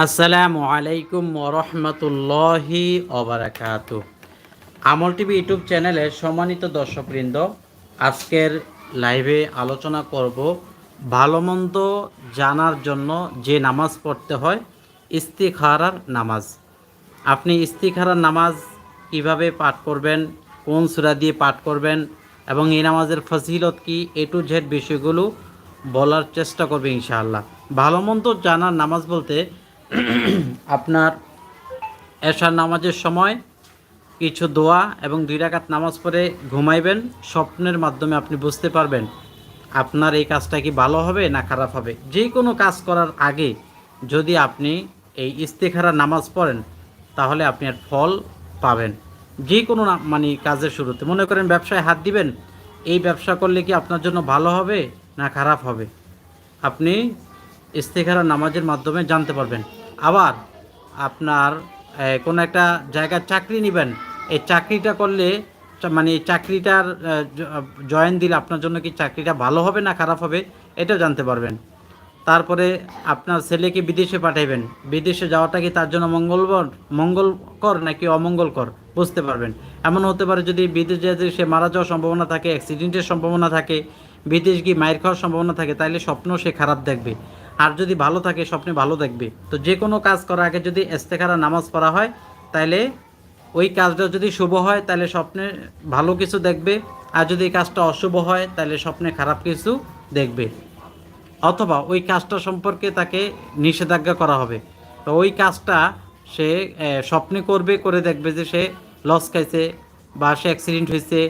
আসসালামু আলাইকুম ওরহমতুল্লাহি ওবরাকাত। আমল টিভি ইউটিউব চ্যানেলের সম্মানিত দর্শকবৃন্দ, আজকের লাইভে আলোচনা করব ভালো মন্দ জানার জন্য যে নামাজ পড়তে হয়, ইস্তিখারার নামাজ। আপনি ইস্তিখারার নামাজ কীভাবে পাঠ করবেন, কোন সূরা দিয়ে পাঠ করবেন এবং এই নামাজের ফজিলত কি, এ টু জেড বিষয়গুলো বলার চেষ্টা করবে ইনশাআল্লাহ। ভালো মন্দ জানার নামাজ বলতে আপনার এশার নামাজের সময় কিছু দোয়া এবং দুই রাকাত নামাজ পড়ে ঘুমাইবেন, স্বপ্নের মাধ্যমে আপনি বুঝতে পারবেন আপনার এই কাজটা কি ভালো হবে না খারাপ হবে। যে কোনো কাজ করার আগে যদি আপনি এই ইস্তেখারা নামাজ পড়েন, তাহলে আপনি আর ফল পাবেন। যে কোনো মানে কাজের শুরুতে। মনে করেন ব্যবসায় হাত দিবেন, এই ব্যবসা করলে কি আপনার জন্য ভালো হবে না খারাপ হবে? আপনি ইস্তেখারা নামাজের মাধ্যমে জানতে পারবেন। আবার আপনার কোনো একটা জায়গায় চাকরি নেবেন, এই চাকরিটা করলে মানে চাকরিটার জয়েন দিলে আপনার জন্য কি চাকরিটা ভালো হবে না খারাপ হবে, এটাও জানতে পারবেন। তারপরে আপনার ছেলেকে বিদেশে পাঠাইবেন, বিদেশে যাওয়াটা কি তার জন্য মঙ্গলকর মঙ্গলকর নাকি অমঙ্গলকর, বুঝতে পারবেন। এমন হতে পারে যদি বিদেশ যেতে সে মারা যাওয়ার সম্ভাবনা থাকে অ্যাক্সিডেন্টের সম্ভাবনা থাকে, বিদেশ গিয়ে মায়ের খাওয়ার সম্ভাবনা থাকে তাহলে স্বপ্ন সে খারাপ দেখবে। আর যদি ভালো থাকে, স্বপ্নে ভালো দেখবে। তো যে কোনো কাজ করার আগে যদি এস্তেখারা নামাজ পড়া হয় তাহলে ওই কাজটা যদি শুভ হয় তাহলে স্বপ্নে ভালো কিছু দেখবে। আর যদি এই কাজটা অশুভ হয় তাহলে স্বপ্নে খারাপ কিছু দেখবে। অথবা ওই কাজটা সম্পর্কে তাকে নিষেধাজ্ঞা করা হবে। তো ওই কাজটা সে স্বপ্নে করবে, করে দেখবে যে সে লস খাইছে, বা সে অ্যাক্সিডেন্ট হয়েছে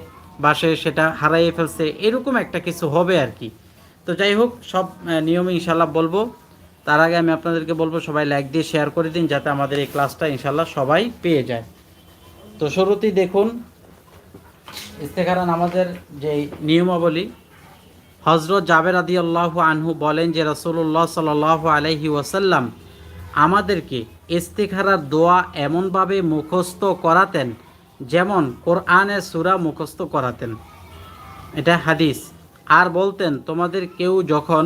বা সে সেটা হারাইয়ে ফেলছে, এরকম একটা কিছু হবে আর কি। তো যাই হোক, সব নিয়মে ইনশাল্লাহ বলব। তার আগে আমি আপনাদেরকে বলব, সবাই লাইক দিয়ে শেয়ার করে দিন যাতে আমাদের এই ক্লাসটা ইনশাল্লাহ সবাই পেয়ে যায়। তো শুরুতেই দেখুন ইস্তেখারা নামাজের যে নিয়মাবলী হজরত জাবের আদি আল্লাহ আনহু বলেন যে রসুল্লাহ সাল আলহি ওয়াসাল্লাম আমাদেরকে ইস্তেখারার দোয়া এমনভাবে মুখস্থ করাতেন যেমন কোরআনের সুরা মুখস্থ করাতেন। এটা হাদিস। আর বলতেন, তোমাদের কেউ যখন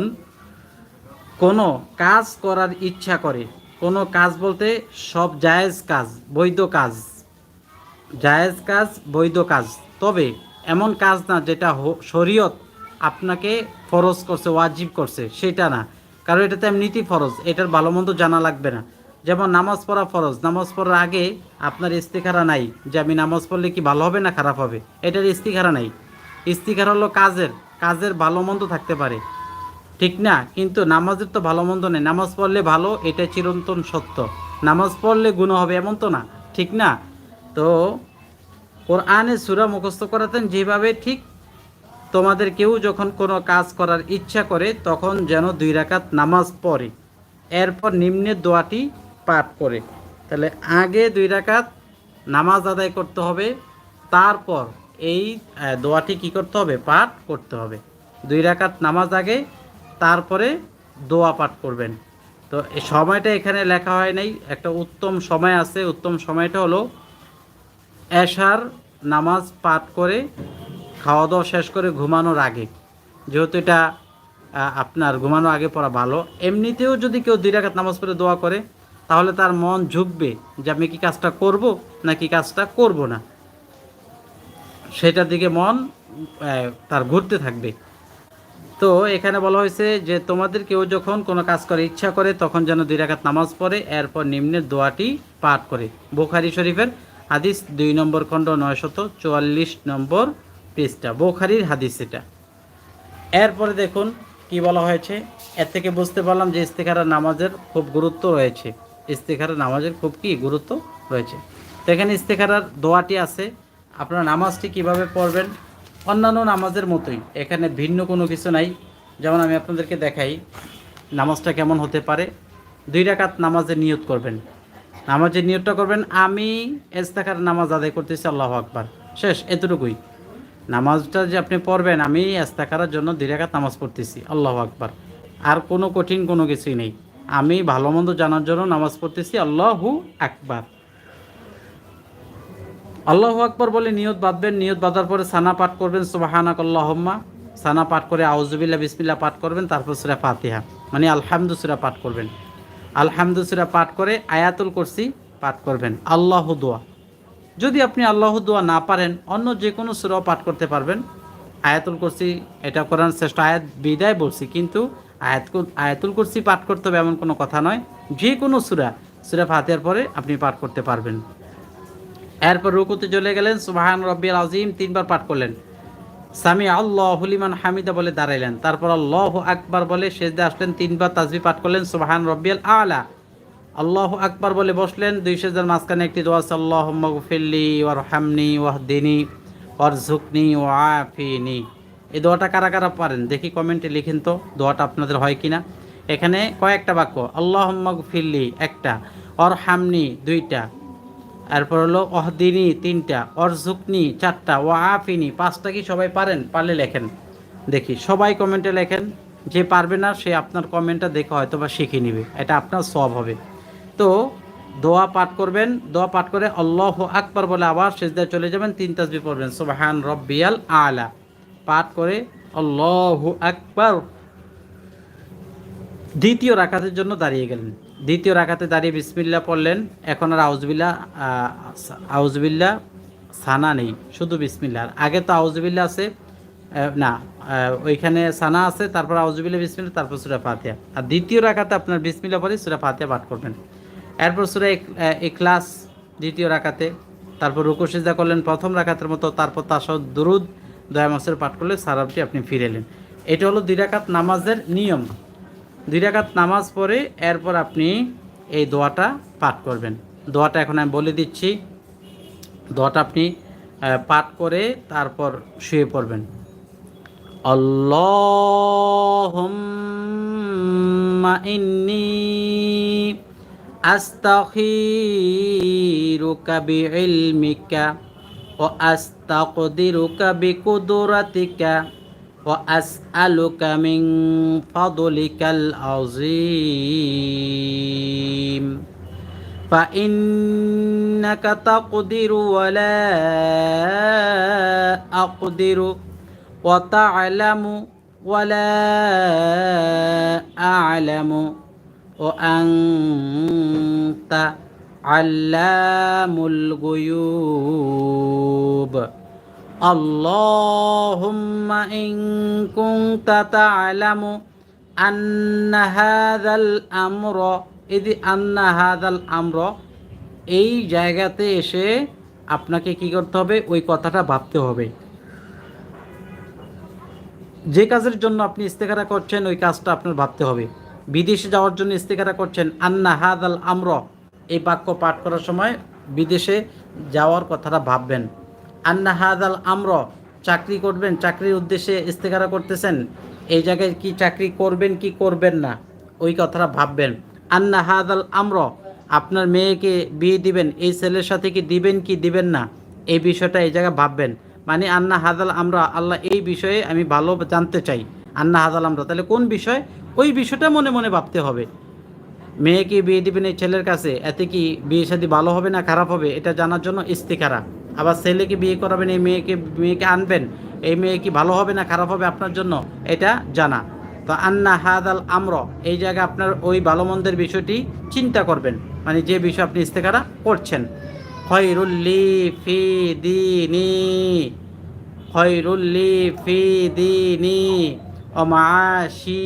কোনো কাজ করার ইচ্ছা করে, কোনো কাজ বলতে সব জায়েজ কাজ, বৈধ কাজ, জায়েজ কাজ, বৈধ কাজ, তবে এমন কাজ না যেটা শরীয়ত আপনাকে ফরজ করছে, ওয়াজিব করছে, সেটা না। কারণ এটা তো এমনিতেই ফরজ, এটার ভালো মন্দ জানা লাগবে না। যেমন নামাজ পড়া ফরজ, নামাজ পড়ার আগে আপনার ইস্তিখারা নাই, যে আমি নামাজ পড়লে কি ভালো হবে না খারাপ হবে? এটার ইস্তিখারা নাই। ইস্তিখারা হলো কাজের। কাজের ভালো মন্দ থাকতে পারে। ঠিক না? কিন্তু নামাজের তো ভালো মন্দ নেই। নামাজ পড়লে ভালো এটা চিরন্তন সত্য। নামাজ পড়লে গুণ হবে এমন তো না। ঠিক না? তো কোরআনে সুরা মুখস্থ করাতেন যেভাবে, ঠিক তোমাদের কেউ যখন কোনো কাজ করার ইচ্ছা করে, তখন যেন দুই রাকাত নামাজ পড়ে। এরপর নিম্নের দোয়াটি পাঠ করে। তাহলে আগে দুই রাকাত নামাজ আদায় করতে হবে, তারপর এই দোয়াটি কি করতে হবে? পাঠ করতে হবে। দুই রাকাত নামাজ আগে, তারপরে দোয়া পাঠ করবেন। তো এই সময়টা এখানে লেখা হয় নাই। একটা উত্তম সময় আছে। উত্তম সময়টা হলো এশার নামাজ পাঠ করে খাওয়া দাওয়া শেষ করে ঘুমানোর আগে। যেহেতু এটা আপনার ঘুমানোর আগে পড়া ভালো। এমনিতেও যদি কেউ দুই রাকাত নামাজ পড়ে দোয়া করে, তাহলে তার মন ঝুঁকবে যে আমি কি কাজটা করব নাকি কাজটা করব না। সেটার দিকে মন তার ঘুরতে থাকবে। তো এখানে বলা হয়েছে যে, তোমাদের কেউ যখন কোনো কাজ করে ইচ্ছা করে, তখন যেন দুই রাকাত নামাজ পড়ে, এরপর নিম্নের দোয়াটি পাঠ করে। বোখারি শরীফের হাদিস দুই নম্বর খণ্ড, নয়শত চুয়াল্লিশ নম্বর পৃষ্ঠা। বোখারির হাদিস এটা। এরপরে দেখুন কি বলা হয়েছে। এর থেকে বুঝতে পারলাম যে ইস্তেখারা নামাজের খুব গুরুত্ব রয়েছে। ইস্তেখারা নামাজের খুব কি গুরুত্ব রয়েছে। তো এখানে ইস্তেখারার দোয়াটি আছে। আপনারা নামাজটি কীভাবে পড়বেন? অন্যান্য নামাজের মতোই। এখানে ভিন্ন কোনো কিছু নাই। যেমন আমি আপনাদেরকে দেখাই, নামাজটা কেমন হতে পারে? দুই রাকাত নামাজের নিয়ত করবেন। নামাজের নিয়তটা করবেন, আমি এস্তাকার নামাজ আদায় করতেছি, আল্লাহ আকবার। শেষ, এতটুকুই। নামাজটা যে আপনি পড়বেন, আমি এস্তাকারার জন্য দুই রাকাত নামাজ পড়তেছি, আল্লাহ আকবার। আর কোনো কঠিন কোনো কিছুই নেই। আমি ভালো মন্দ জানার জন্য নামাজ পড়তেছি, আল্লাহু আকবার। আল্লাহু আকবার বলে নিয়ত বাঁধবেন, নিয়ত বাঁধার পরে সানা পাঠ করবেন সুবাহানাক আল্লাহম্মা সানা পাঠ করে আউজুবিল্লা বিসমিল্লা পাঠ করবেন, তারপর সুরা ফাতিহা। মানে আলহামদু সুরা পাঠ করবেন। আলহামদুসুরা পাঠ করে আয়াতুল কুরসি পাঠ করবেন। আল্লাহ দোয়া। যদি আপনি আল্লাহ দোয়া না পারেন, অন্য যে কোনো সুরাও পাঠ করতে পারবেন। আয়াতুল কুরসি, এটা কোরআন শ্রেষ্ঠ আয়াত, বিদায় বলছি, কিন্তু আয়াত আয়াতুল কুরসি পাঠ করতে হবে এমন কোনো কথা নয়। যে কোনো সুরা সুরা ফাতিহার পরে আপনি পাঠ করতে পারবেন। এরপর রুকুতে চলে গেলেন, সুবাহান রব্বিয়াল আজিম তিনবার পাঠ করলেন। সামি আল্লাহ হুলিমান হামিদা বলে দাঁড়াইলেন। তারপর আল্লাহ আকবার বলে শেষদে আসলেন, তিনবার তাজবি পাঠ করলেন, সুবাহান রব্বিয়াল আলা। আল্লাহ আকবার বলে বসলেন, দুই সেজার মাঝখানে একটি দোয়া আছে আল্লাহ মগফিল্লি ওয়ার হামনি ওয়াহদিনী ওর ঝুকনি ও আফিনি এই দোয়াটা কারা কারা পারেন? দেখি কমেন্টে লিখেন তো, দোয়াটা আপনাদের হয় কিনা। এখানে কয়েকটা বাক্য আল্লাহ মগফিল্লি একটা অর হামনি দুইটা এরপর হলো অহদিনী তিনটা অরজুকনি চারটা ও আফিনি পাঁচটা কি সবাই পারেন? পারলে লেখেন। দেখি, সবাই কমেন্টে লেখেন, যে পারবে না সে আপনার কমেন্টটা দেখে হয়তো বা শিখে নিবে, এটা আপনার সব হবে। তো দোয়া পাঠ করবেন, দোয়া পাঠ করে আল্লাহ আকবর বলে আবার সেজদায় চলে যাবেন, তিন তাসবি পড়বেন, সুবাহান রব্বিয়াল আলা। পাঠ করে আল্লাহ আকবর। দ্বিতীয় রাকাতের জন্য দাঁড়িয়ে গেলেন। দ্বিতীয় রাকাতে দাঁড়িয়ে বিসমিল্লা পড়লেন। এখন আর আউজবিল্লা আউজবিল্লা সানা নেই, শুধু বিসমিল্লা আগে তো আউজবিল্লা আছে না ওইখানে সানা আছে, তারপর আউজবিল্লা বিসমিল্লা তারপর সুরা ফাতিয়া আর দ্বিতীয় রাকাতে আপনার বিসমিল্লা পরে সুরা ফাতিয়া পাঠ করবেন। এরপর সুরা এক্লাস দ্বিতীয় রাকাতে। তারপর রুকু, সিজদা করলেন প্রথম রাকাতের মতো, তারপর তার সহ দুরুদ, দয়া মাসের পাঠ করলে সারাবটি আপনি ফিরে এলেন। এটা হলো দুই নামাজের নিয়ম। দুই রাকাত নামাজ পড়ে এরপর আপনি এই দোয়াটা পাঠ করবেন। দোয়াটা এখন আমি বলে দিচ্ছি। দোয়াটা আপনি পাঠ করে তারপর শুয়ে পড়বেন। আল্লাহুম্মা ইন্নি আস্তাখিরুকা বিইলমিকা ওয়া আস্তাকদিরুকা বিকুদরাতিকা وأسألك من فضلك العظيم. فإنك تقدر ولا أقدر وتعلم ولا أعلم وأنت علام الغيوب. اللهم إن كنت تعلم أن هذا الأمر إذ أن هذا الأمر এই জায়গাতে এসে আপনাকে কি করতে হবে ওই কথাটা ভাবতে হবে যে কাজের জন্য আপনি ইস্তেকারা করছেন ওই কাজটা আপনার ভাবতে হবে বিদেশে যাওয়ার জন্য ইস্তেকারা করছেন আন্না হাদ আল আমর এই বাক্য পাঠ করার সময় বিদেশে যাওয়ার কথাটা ভাববেন আন্না হাদ আল আমর, চাকরি করবেন, চাকরির উদ্দেশ্যে ইস্তেকারা করতেছেন। এই জায়গায় কি চাকরি করবেন, কি করবেন না? ওই কথাটা ভাববেন। আন্না হাদ আল আমর, আপনার মেয়েকে বিয়ে দিবেন, এই ছেলের সাথে কি দিবেন কি দিবেন না? এই বিষয়টা এই জায়গায় ভাববেন। মানে আন্না হাদাল আমরা, আল্লাহ এই বিষয়ে আমি ভালো জানতে চাই। আন্না হাদাল আমরা, তাহলে কোন বিষয়? ওই বিষয়টা মনে মনে ভাবতে হবে। মেয়েকে বিয়ে দিবেন এই ছেলের কাছে, এতে কি বিয়ে শাদী ভালো হবে না খারাপ হবে? এটা জানার জন্য ইস্তিকারা আবার ছেলেকে বিয়ে করাবেন, এই মেয়েকে মেয়েকে আনবেন, এই মেয়ে কি ভালো হবে না খারাপ হবে আপনার জন্য? এটা জানা। তো আন্না হাদাল আমর, এই জায়গায় আপনার ওই ভালো মন্দের বিষয়টি চিন্তা করবেন। মানে যে বিষয় আপনি ইস্তেকারা করছেন। খয়রুল্লি ফি দিনি খয়রুল্লি ফি দিনি, ও মাশি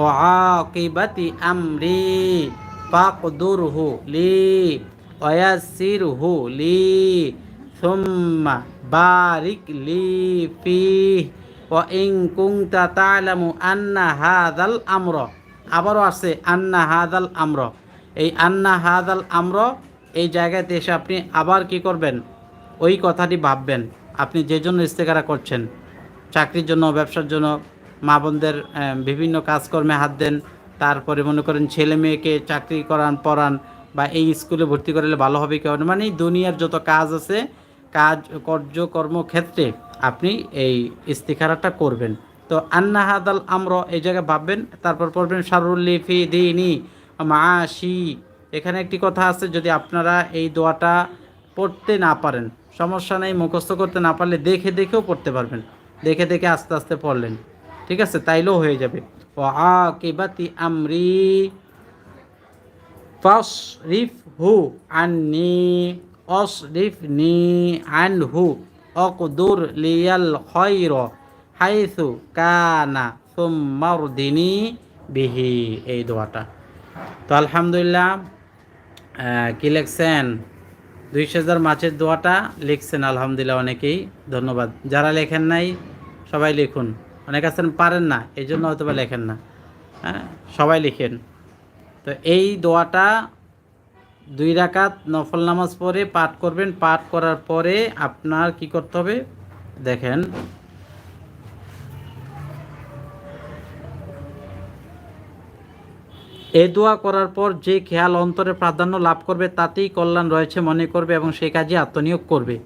ও আকিবাতি আমরি, ফাকদুরহু লি। ওয়াসিরহু লি সুম্মা বারিক লি ওয়া ইন কুনতা তা'লামু আন্না হাযাল আমর আবারও আছে আন্না হাযাল আমর এই আন্না হাযাল আমর এই জায়গাতে এসে আপনি আবার কি করবেন? ওই কথাটি ভাববেন। আপনি যে জন্য ইস্তেকারা করছেন, চাকরির জন্য, ব্যবসার জন্য, মা বোনদের বিভিন্ন কাজকর্মে হাত দেন, তারপরে মনে করেন ছেলে মেয়েকে চাকরি করান, পড়ান বা এই স্কুলে ভর্তি করলে ভালো হবে কেউ মানে দুনিয়ার যত কাজ আছে, কাজ কার্যকর্ম ক্ষেত্রে আপনি এই ইস্তিখারাটা করবেন। তো আন্না হাদাল আমর, এই জায়গায় ভাববেন, তারপর পড়বেন শারুল্লি ফি দিনি মাসি এখানে একটি কথা আছে, যদি আপনারা এই দোয়াটা পড়তে না পারেন, সমস্যা নেই, মুখস্থ করতে না পারলে দেখে দেখেও পড়তে পারবেন। দেখে দেখে আস্তে আস্তে পড়লেন। ঠিক আছে? তাইলেও হয়ে যাবে। ও আকিবাতি আমরি। ফসরিফ হু আন্নি অসরিফ নি আন হু অকদুর লিয়াল খৈর, হাইসু কানা সুম্মারদিনী বিহি, এই দোয়াটা। তো আলহামদুলিল্লাহ কি লিখছেন? দুই হাজার মাছের দোয়াটা লিখছেন, আলহামদুলিল্লাহ অনেকেই, ধন্যবাদ। যারা লেখেন নাই, সবাই লিখুন। অনেক আছেন, পারেন না, এই জন্য হয়তো বা লেখেন না। হ্যাঁ সবাই লিখেন। তো এই দোয়াটা দুই রাকাত নফল নামাজ পড়ে পাঠ করবেন। পাঠ করার পরে আপনার কি করতে হবে? দেখেন। এ দোয়া করার পর যে খেয়াল অন্তরে প্রাধান্য লাভ করবে, তাতেই কল্যাণ রয়েছে মনে করবে এবং সেই কাজে আত্মনিয়োগ করবে।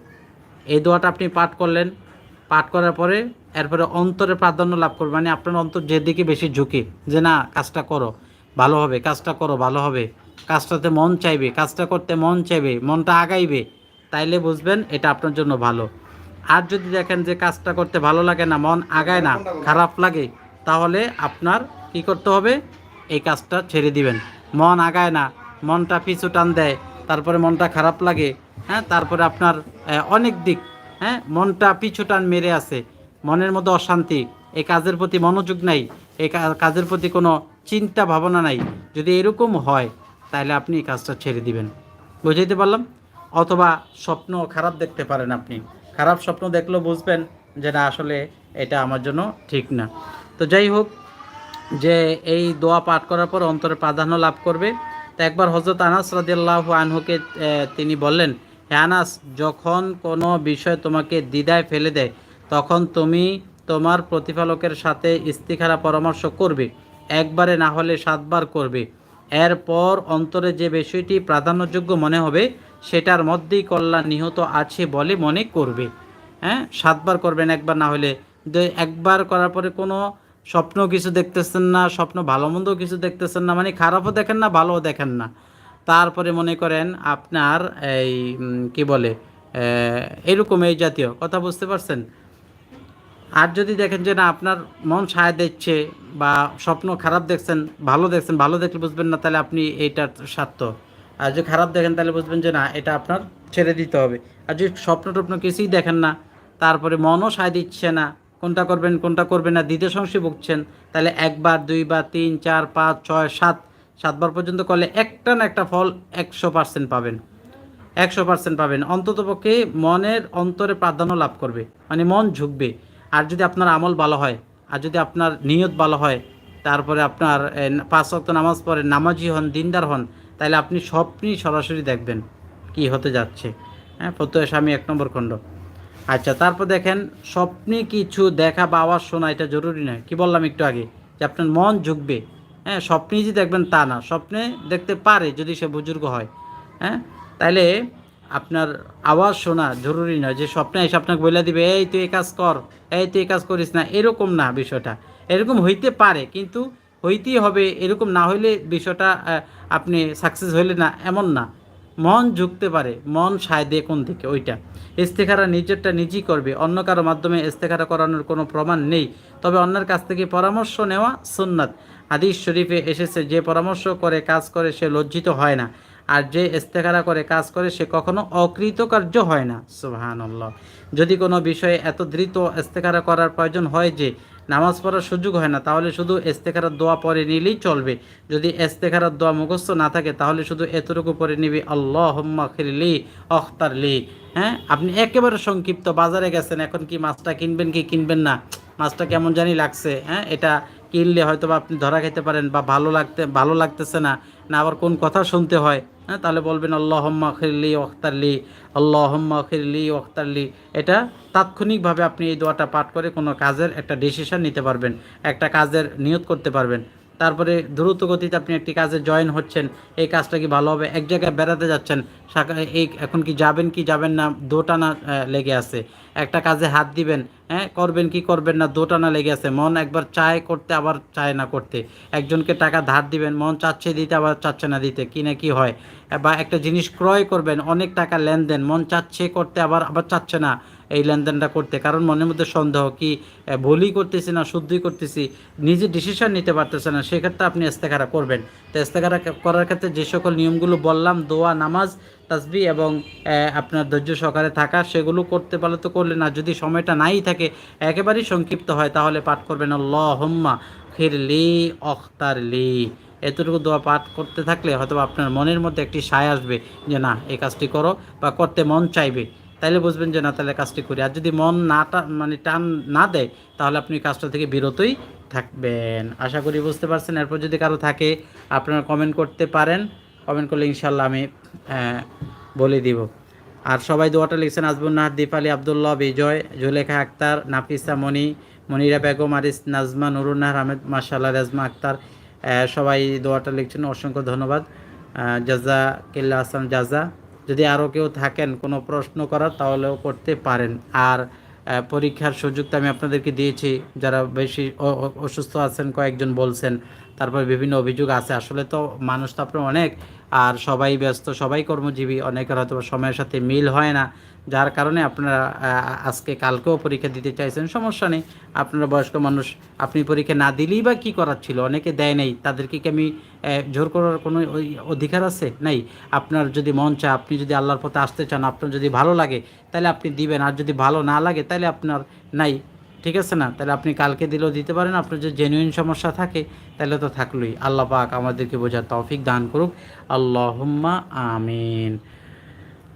এই দোয়াটা আপনি পাঠ করলেন। পাঠ করার পরে এরপরে অন্তরে প্রাধান্য লাভ করবে। মানে আপনার অন্তর যেদিকে বেশি ঝুঁকে যে, না, কাজটা করো। ভালো হবে, কাজটা করো, ভালো হবে। কাজটাতে মন চাইবে, কাজটা করতে মন চাইবে, মনটা আগাইবে, তাইলে বুঝবেন এটা আপনার জন্য ভালো। আর যদি দেখেন যে কাজটা করতে ভালো লাগে না, মন আগায় না, খারাপ লাগে, তাহলে আপনার কি করতে হবে? এই কাজটা ছেড়ে দিবেন। মন আগায় না, মনটা পিছু টান দেয়, তারপরে মনটা খারাপ লাগে হ্যাঁ তারপরে আপনার অনেক দিক হ্যাঁ মনটা পিছু টান মেরে আছে। মনের মধ্যে অশান্তি, এই কাজের প্রতি মনোযোগ নাই। এই কাজের প্রতি কোনো চিন্তা, ভাবনা নাই। যদি এরকম হয়, তাহলে আপনি এই কাজটা ছেড়ে দিবেন। বুঝাইতে পারলাম? অথবা স্বপ্ন খারাপ দেখতে পারেন আপনি। খারাপ স্বপ্ন দেখলেও বুঝবেন যে, না, আসলে এটা আমার জন্য ঠিক না। তো যাই হোক, যে এই দোয়া পাঠ করার পর অন্তরে প্রাধান্য লাভ করবে। তো একবার হজরত আনাস রাদিয়াল্লাহু আনহুকে তিনি বললেন, হে আনাস, যখন কোনো বিষয় তোমাকে দ্বিধায় ফেলে দেয়, তখন তুমি তোমার প্রতিপালকের সাথে ইস্তিখারা পরামর্শ করবে। একবারে না হলে সাতবার করবে। এরপর অন্তরে যে বিষয়টি প্রাধান্যযোগ্য মনে হবে, সেটার মধ্যেই কল্যাণ নিহত আছে বলে মনে করবে। হ্যাঁ সাতবার করবেন একবার না হলে। একবার করার পরে কোনো স্বপ্ন কিছু দেখতেছেন না, স্বপ্ন ভালো মন্দ কিছু দেখতেছেন না মানে খারাপও দেখেন না, ভালোও দেখেন না। তারপরে মনে করেন আপনার এই কি বলে এরকম এই জাতীয়, কথা বুঝতে পারছেন? আর যদি দেখেন যে না, আপনার মন সায় দিচ্ছে বা স্বপ্ন খারাপ দেখছেন, ভালো দেখছেন, ভালো দেখলে বুঝবেন না, তাহলে আপনি এইটার স্বার্থ। আর যদি খারাপ দেখেন, তাহলে বুঝবেন যে না, এটা আপনার ছেড়ে দিতে হবে। আর যদি স্বপ্ন টপ্ন কিছুই দেখেন না, তারপরে মনও সায় দিচ্ছে না, কোনটা করবেন কোনটা করবেন না দ্বিতীয় সংশয় ভুগছেন, তাহলে একবার, দুইবার, তিন, চার, পাঁচ, ছয়, সাত, সাতবার পর্যন্ত করলে একটা না একটা ফল একশো পার্সেন্ট পাবেন। একশো পার্সেন্ট পাবেন। অন্ততপক্ষে মনের অন্তরে প্রাধান্য লাভ করবে। মানে মন ঝুঁকবে। আর যদি আপনার আমল ভালো হয়, আর যদি আপনার নিয়ত ভালো হয়, তারপরে আপনার পাঁচ ওয়াক্ত নামাজ পড়ে নামাজি হন, দিনদার হন তাহলে আপনি স্বপ্নই সরাসরি দেখবেন কি হতে যাচ্ছে। হ্যাঁ প্রত্যয় স্বামী এক নম্বর খণ্ড। আচ্ছা তারপর দেখেন, স্বপ্নে কিছু দেখা বা আওয়াজ শোনা এটা জরুরি নয়। কি বললাম একটু আগে? যে আপনার মন ঝুঁকবে। হ্যাঁ স্বপ্নেই যে দেখবেন তা না। স্বপ্নে দেখতে পারে যদি সে বুজুর্গ হয়। হ্যাঁ তাইলে আপনার আওয়াজ শোনা জরুরি নয়, যে স্বপ্নে এসে আপনাকে বলে দিবে, এই, তুই এই কাজ কর, এই, তুই এই কাজ করিস না, এরকম না বিষয়টা। এরকম হইতে পারে, কিন্তু হইতেই হবে, এরকম না হইলে বিষয়টা আপনি সাকসেস হইলে না, এমন না। মন ঝুঁকতে পারে, মন সায় দিয়ে কোন দিকে, ওইটা। ইস্তেখারা নিজেরটা নিজেই করবে, অন্য কারও মাধ্যমে ইস্তেখারা করানোর কোনো প্রমাণ নেই। তবে অন্যের কাছ থেকে পরামর্শ নেওয়া সুন্নাত। হাদিস শরীফে এসেছে, যে পরামর্শ করে, কাজ করে, সে লজ্জিত হয় না। আর যে ইস্তেখারা করে, কাজ করে, সে কখনো অকৃতকার্য হয় না। সুবহান যদি কোনো বিষয়ে এত দ্রুত ইস্তেখারা করার প্রয়োজন হয় যে নামাজ পড়ার সুযোগ হয় না, তাহলে শুধু ইস্তেখারার দোয়া পরে নিলেই চলবে। যদি ইস্তেখারার দোয়া মুখস্থ না থাকে, তাহলে শুধু এতটুকু পরে নিবি আল্লাহ খিরলি অখতারলি হ্যাঁ? আপনি একেবারে সংক্ষিপ্ত, বাজারে গেছেন, এখন কি মাছটা কিনবেন কি কিনবেন না? মাছটা কেমন জানি লাগছে হ্যাঁ? এটা কিনলে হয়তো বা আপনি ধরা খেতে পারেন বা ভালো লাগতে, ভালো লাগতেছে না। না আবার কোন কথা শুনতে হয় হ্যাঁ তাহলে বলবেন আল্লাহম্মা খিরলি ওখতারলি আল্লাহম্মা খিরলি ওখতারলি এটা তাৎক্ষণিকভাবে আপনি এই দোয়াটা পাঠ করে কোনো কাজের একটা ডিসিশন নিতে পারবেন একটা কাজের নিয়ত করতে পারবেন। তারপরে দ্রুত গতিতে আপনি একটি কাজে জয়েন হচ্ছেন এই কাজটা কি ভালো হবে? এক জায়গায় বেড়াতে যাচ্ছেন এই এখন কি যাবেন কি যাবেন না দোটানা আহ, লেগে আছে। একটা কাজে হাত দিবেন হ্যাঁ করবেন কি করবেন না দোটানা লেগে আছে। মন একবার চায় করতে, আবার চায় না করতে। একজনকে টাকা ধার দিবেন, মন চাচ্ছে দিতে, আবার চাচ্ছে না দিতে। কি না কি হয়? বা একটা জিনিস ক্রয় করবেন, অনেক টাকা লেনদেন, মন চাচ্ছে করতে, আবার আবার চাচ্ছে না এই লেনদেনটা করতে। কারণ মনের মধ্যে সন্দেহ কি ভুলই করতেছি না, শুদ্ধই করতেছি, নিজে ডিসিশন নিতে পারতেছে না, সেক্ষেত্রে আপনি ইস্তেখারা করবেন। তো ইস্তেখারা করার ক্ষেত্রে যে সকল নিয়মগুলো বললাম, দোয়া, নামাজ তাসবি এবং আপনার ধৈর্য সহকারে থাকা, সেগুলো করতে পারলে তো করলেন। আর যদি সময়টা নাই থাকে, একেবারেই সংক্ষিপ্ত হয়, তাহলে পাঠ করবেন, আল্লাহুম্মা খিরলি অখতারলি। এতটুকু দোয়া পাঠ করতে থাকলে হয়তো আপনার মনের মধ্যে একটি সায় আসবে যে, না, এই কাজটি করো বা করতে মন চাইবে। তাইলে বুঝবেন যে, না, তাহলে কাজটি করি। আর যদি মন না মানে টান না দেয়, তাহলে আপনি কাজটা থেকে বিরতই থাকবেন। আশা করি বুঝতে পারছেন। এরপর যদি কারও থাকে, আপনারা কমেন্ট করতে পারেন। কমেন্ট করলে ইনশাল্লাহ আমি বলে দিব। আর সবাই দোয়াটা লিখছেন আজবুল নাহ দীপালি আবদুল্লাহ বিজয়, জুলেখা আক্তার, নাফিসা মনি, মনিরা বেগম, আরিস নাজমা নুরুন্নাহর আহমেদ মাশাল্লাহ রাজমা আক্তার সবাই দোয়াটা লিখছেন, অসংখ্য ধন্যবাদ। জাজা কিল্লা হাসান জাজা, যদি আরও কেউ থাকেন, কোনো প্রশ্ন করার, তাহলেও করতে পারেন। আর পরীক্ষার সুযোগটা আমি আপনাদেরকে দিয়েছি। যারা বেশি অসুস্থ আছেন, কয়েকজন বলছেন, তারপর বিভিন্ন অভিযোগ আছে। আসলে তো মানুষ তো আপনার অনেক, আর সবাই ব্যস্ত, সবাই কর্মজীবী, অনেকের হয়তো সময়ের সাথে মিল হয় না। যার কারণে আপনারা আজকে কালকেও পরীক্ষা দিতে চাইছেন, সমস্যা নেই। আপনারা বয়স্ক মানুষ, আপনি পরীক্ষা না দিলেই বা কী করার ছিল? অনেকে দেয় নেই। তাদেরকে কি আমি জোর করার কোনো অধিকার আছে? নাই। আপনার যদি মন চায়, আপনি যদি আল্লাহর পথে আসতে চান, আপনার যদি ভালো লাগে, তাহলে আপনি দিবেন। আর যদি ভালো না লাগে, তাহলে আপনার নাই। ঠিক আছে না? তাহলে আপনি কালকে দিলেও দিতে পারেন। আপনার যদি জেনুইন সমস্যা থাকে, তাহলে তো থাকলোই। আল্লাহ পাক আমাদেরকে বোঝার তৌফিক দান করুক। আল্লাহুম্মা আমিন।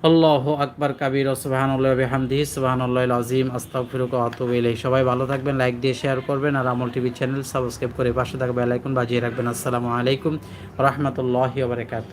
আল্লাহ আকবর কাবির, সুবাহানুল্লাহ বেহামদিহি, সুবাহানুল্লাহ আজিম আস্তাফিরুক ওয়া আতুবু ইলাইহি। সবাই ভালো থাকবেন, লাইক দিয়ে শেয়ার করবেন আর আমল টিভি চ্যানেল সাবস্ক্রাইব করে পাশে থাকা বেলাইকুন বাজিয়ে রাখবেন। আসসালামু আলাইকুম রহমতুল্লাহ বারকাত